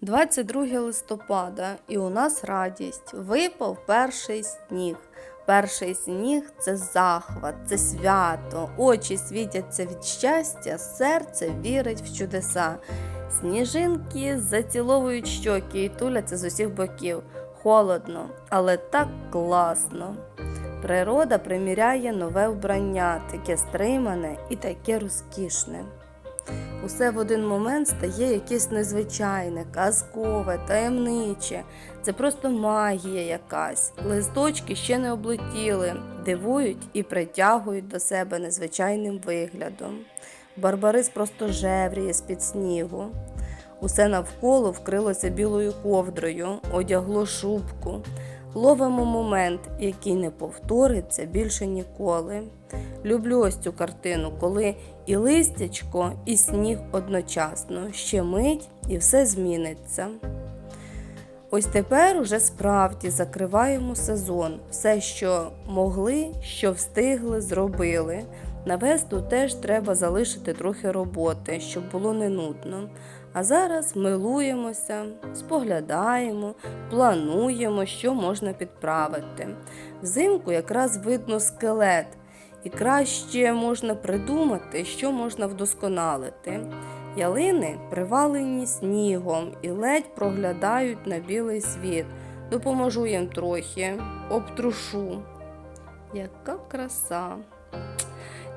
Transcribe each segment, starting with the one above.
22 листопада, і у нас радість. Випав перший сніг. Перший сніг це захват, це свято, очі світяться від щастя, серце вірить в чудеса. Сніжинки заціловують щоки і туляться з усіх боків. Холодно, але так класно. Природа приміряє нове вбрання, таке стримане і таке розкішне. Усе в один момент стає якесь незвичайне, казкове, таємниче. Це просто магія якась. Листочки ще не облетіли, дивують і притягують до себе незвичайним виглядом. Барбарис просто жевріє з-під снігу. Усе навколо вкрилося білою ковдрою, одягло шубку. Ловимо момент, який не повториться більше ніколи. Люблю ось цю картину, коли і листячко, і сніг одночасно, ще мить і все зміниться. Ось тепер уже справді закриваємо сезон. Все, що могли, що встигли, зробили. На весну теж треба залишити трохи роботи, щоб було не нудно. А зараз милуємося, споглядаємо, плануємо, що можна підправити. Взимку якраз видно скелет, і краще можна придумати, що можна вдосконалити. Ялини привалені снігом і ледь проглядають на білий світ. Допоможу їм трохи, обтрушу. Яка краса!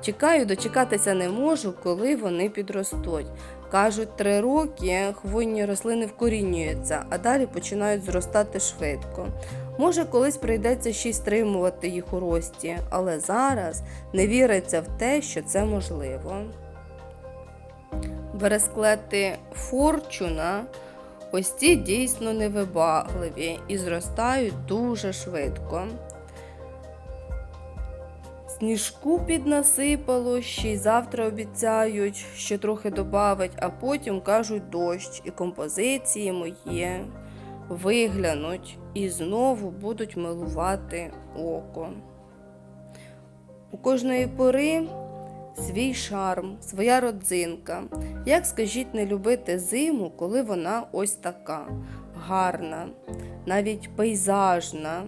Чекаю, дочекатися не можу, коли вони підростуть. Кажуть, три роки хвойні рослини вкорінюються, а далі починають зростати швидко. Може, колись прийдеться ще й стримувати їх у рості, але зараз не віриться в те, що це можливо. Бересклети форчуна ось ці дійсно невибагливі і зростають дуже швидко. Сніжку піднасипало, ще й завтра обіцяють, що трохи добавить, а потім кажуть дощ, і композиції мої виглянуть і знову будуть милувати око. У кожної пори свій шарм, своя родзинка. Як скажіть, не любити зиму, коли вона ось така гарна, навіть пейзажна.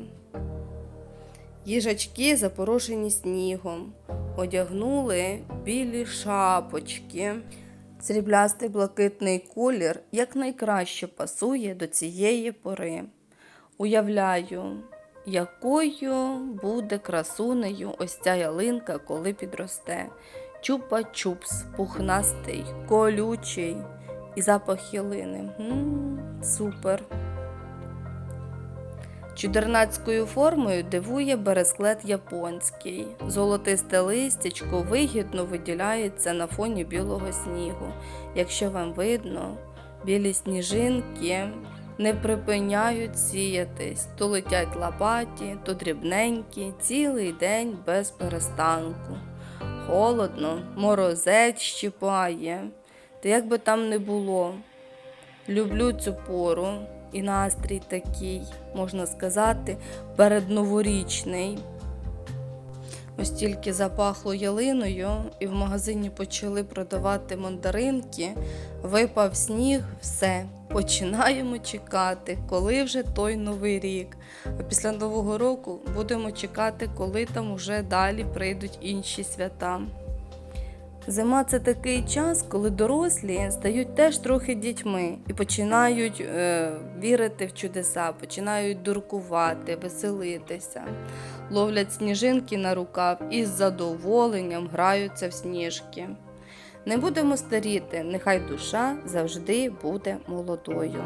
Їжачки запорошені снігом, одягнули білі шапочки. Сріблястий блакитний колір якнайкраще пасує до цієї пори. Уявляю, якою буде красунею ось ця ялинка, коли підросте. Чупа-чупс, пухнастий, колючий і запах ялини. м супер. Чудернацькою формою дивує бересклет японський. Золотисте листячко вигідно виділяється на фоні білого снігу. Якщо вам видно, білі сніжинки не припиняють сіятись, то летять лопаті, то дрібненькі, цілий день без перестанку. Холодно, морозець щипає, та як би там не було. Люблю цю пору і настрій такий, можна сказати, передноворічний. Ось тільки запахло ялиною, і в магазині почали продавати мандаринки, випав сніг, все. Починаємо чекати, коли вже той новий рік. А після Нового року будемо чекати, коли там уже далі прийдуть інші свята. Зима це такий час, коли дорослі стають теж трохи дітьми і починають е, вірити в чудеса, починають дуркувати, веселитися, ловлять сніжинки на рукав і з задоволенням граються в сніжки. Не будемо старіти, нехай душа завжди буде молодою.